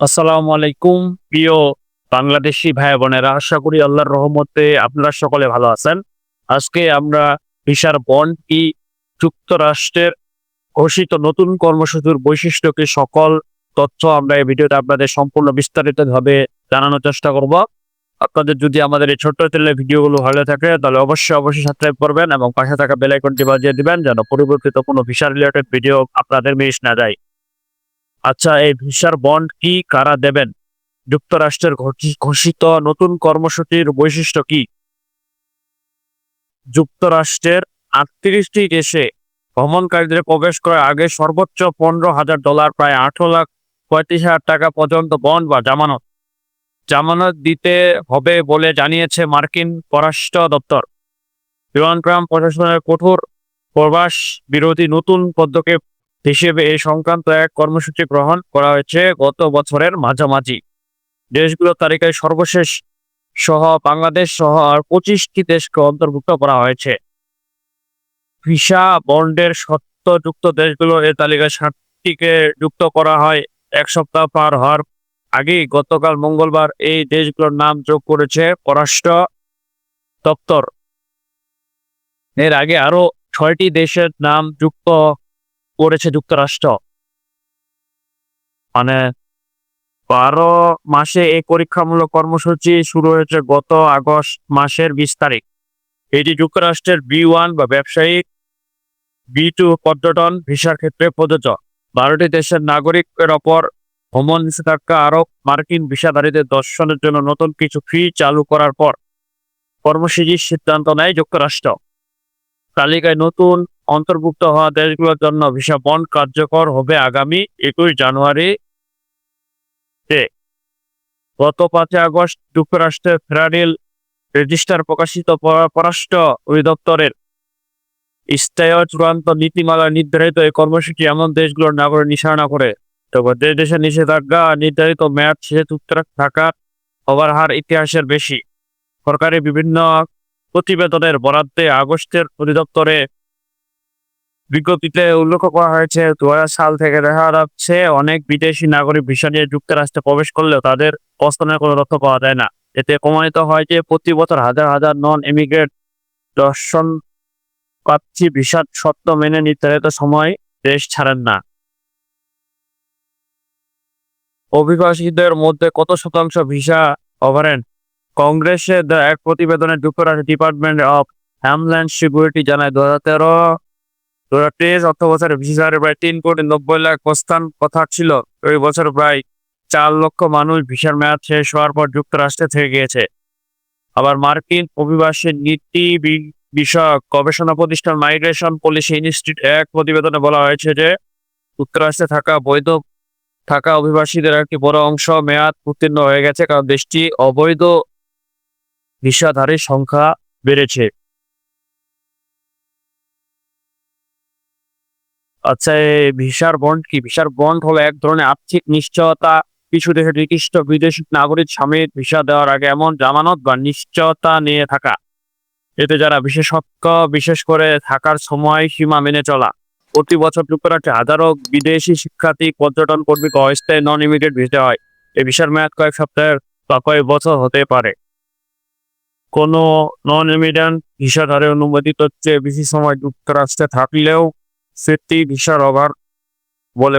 আসসালামু আলাইকুম, প্রিয় বাংলাদেশি ভাই বোনেরা আশা করি আল্লাহর রহমতে আপনারা সকলে ভালো আছেন। আজকে আমরা ভিসার বন্ড কি যুক্তরাষ্ট্রের ঘোষিত নতুন কর্মসূচির বৈশিষ্ট্যকে সকল তথ্য আমরা এই ভিডিওতে আপনাদের সম্পূর্ণ বিস্তারিত ভাবে জানানোর চেষ্টা করব। আপনাদের যদি আমাদের এই ছোট্ট চ্যানেলের ভিডিওগুলো ভালো থাকে, তাহলে অবশ্যই অবশ্যই সাবস্ক্রাইব করবেন এবং পাশে থাকা বেল আইকনটি বাজিয়ে দিবেন যেন পরিবর্তিত কোনো ভিসা রিলেটেড ভিডিও আপনাদের মিস না যায়। আচ্ছা এই ভিসার বন্ড কি কারা দেবেন? যুক্তরাষ্ট্রের ঘোষিত নতুন কর্মসূচির বৈশিষ্ট্য কি? যুক্তরাষ্ট্রের আটত্রিশটি দেশে ভ্রমণকারীদের প্রবেশ করার আগে সর্বোচ্চ পনেরো হাজার ডলার, প্রায় আঠারো লাখ পঁয়ত্রিশ হাজার টাকা পর্যন্ত বন্ড বা জামানত। জামানত দিতে হবে বলে জানিয়েছে মার্কিন পররাষ্ট্র দপ্তর। ট্রাম্প প্রশাসনের কঠোর প্রবাস বিরোধী নতুন পদক্ষেপ হিসেবে এই সংক্রান্ত এক কর্মসূচি গ্রহণ করা হয়েছে গত বছরের মাঝামাঝি। দেশগুলোর তালিকায় সর্বশেষ সহ বাংলাদেশ সহ আর পঁচিশটি দেশকে অন্তর্ভুক্ত করা হয়েছে। ভিসা বন্ডের সত্যযুক্ত দেশগুলো এই তালিকায় ষাটটিকে যুক্ত করা হয়। এক সপ্তাহ পার হওয়ার আগেই গতকাল মঙ্গলবার এই দেশগুলোর নাম যোগ করেছে পররাষ্ট্র দপ্তর। এর আগে আরও ছয়টি দেশের নাম যুক্ত করেছে যুক্তরাষ্ট্র। মানে বারো মাসে এই পরীক্ষামূলক কর্মসূচি শুরু হয়েছে গত আগস্ট মাসের বিশ তারিখ। এটি যুক্তরাষ্ট্রের বি ওয়ান বা ব্যবসায়িক বি টু পর্যটন ভিসার ক্ষেত্রে প্রযোজ্য। বারোটি দেশের নাগরিকের ওপর ভ্রমণ নিষেধাজ্ঞা আরোপ। মার্কিন ভিসাধারীদের দর্শনের জন্য নতুন কিছু ফি চালু করার পর কর্মসূচির সিদ্ধান্ত নেয় যুক্তরাষ্ট্র। তালিকায় নতুন অন্তর্ভুক্ত হওয়া দেশগুলোর জন্য ভিসা বন্ড কার্যকর হবে আগামী একুশ জানুয়ারি গত পাঁচই আগস্ট যুক্তরাষ্ট্রের ফেডারেল রেজিস্টার প্রকাশিত পর- পররাষ্ট্র অধিদপ্তরের স্থায়ী চূড়ান্ত নীতিমালা নির্ধারিত এই কর্মসূচি এমন দেশগুলোর নাগরিক নিশানা করে। তবে যে দেশের নিষেধাজ্ঞা নির্ধারিত মেয়াদ শেষে যুক্তরাষ্ট্র থাকার হবার হার ইতিহাসের বেশি। সরকারি বিভিন্ন প্রতিবেদনের বরাদ্দে আগস্টের অধিদপ্তরে বিজ্ঞপ্তিতে উল্লেখ করা হয়েছে দু হাজার সাল থেকে দেখা যাচ্ছে অনেক বিদেশি নাগরিক ভিসা নিয়ে যুক্তরাষ্ট্রে প্রবেশ করলেও তাদের অবস্থানের কোনো তথ্য পাওয়া যায় না। এতে প্রমাণিত হয় যে প্রতি বছর হাজার হাজার নন ইমিগ্রেট দর্শন প্রার্থী ভিসার শর্ত মেনে নির্ধারিত সময় দেশ ছাড়েন না। অভিবাসীদের মধ্যে কত শতাংশ ভিসা অভারেন? কংগ্রেসের এক প্রতিবেদনে যুক্তরাষ্ট্র ডিপার্টমেন্ট অফ হ্যামল্যান্ড সিকিউরিটি জানায় দু হাজার তেরো দু তেইশ অর্থ বছরে হারে প্রায় তিন কোটি নব্বই লাখ প্রস্থান কথা ছিল। ওই বছর প্রায় চার লক্ষ মানুষ ভিসার মেয়াদ শেষ হওয়ার পর যুক্তরাষ্ট্রে থেকে গিয়েছে। আবার মার্কিন অভিবাসী নীতি বিষয়ক গবেষণা প্রতিষ্ঠান মাইগ্রেশন পলিসি ইনস্টিটিউট এক প্রতিবেদনে বলা হয়েছে যে, যুক্তরাষ্ট্রে থাকা বৈধ থাকা অভিবাসীদের একটি বড় অংশ মেয়াদ উত্তীর্ণ হয়ে গেছে কারণ দেশটি অবৈধ ভিসাধারীর সংখ্যা বেড়েছে। আচ্ছা ভিসার বন্ড কি? ভিসার বন্ড হলো এক ধরনের আর্থিক নিশ্চয়তা। কিছু দেশের নির্দিষ্ট বিদেশি নাগরিক স্বামীর ভিসা দেওয়ার আগে এমন জামানত বা নিশ্চয়তা নিয়ে থাকা। এতে যারা বিশেষজ্ঞ, বিশেষ করে থাকার সময় সীমা মেনে চলা। প্রতি বছর যুক্তরাষ্ট্রে হাজারো বিদেশি শিক্ষার্থী, পর্যটন কর্মী অস্থায়ী নন ইমিডিয়েট ভিসা হয়। এই ভিসার মেয়াদ কয়েক সপ্তাহের বা কয়েক বছর হতে পারে। কোনো নন ইমিডিয়েন্ট ভিসাধারে অনুমোদিত চেয়ে বেশি সময় যুক্তরাষ্ট্রে থাকলেও সেটি ভিসার ওভার বলে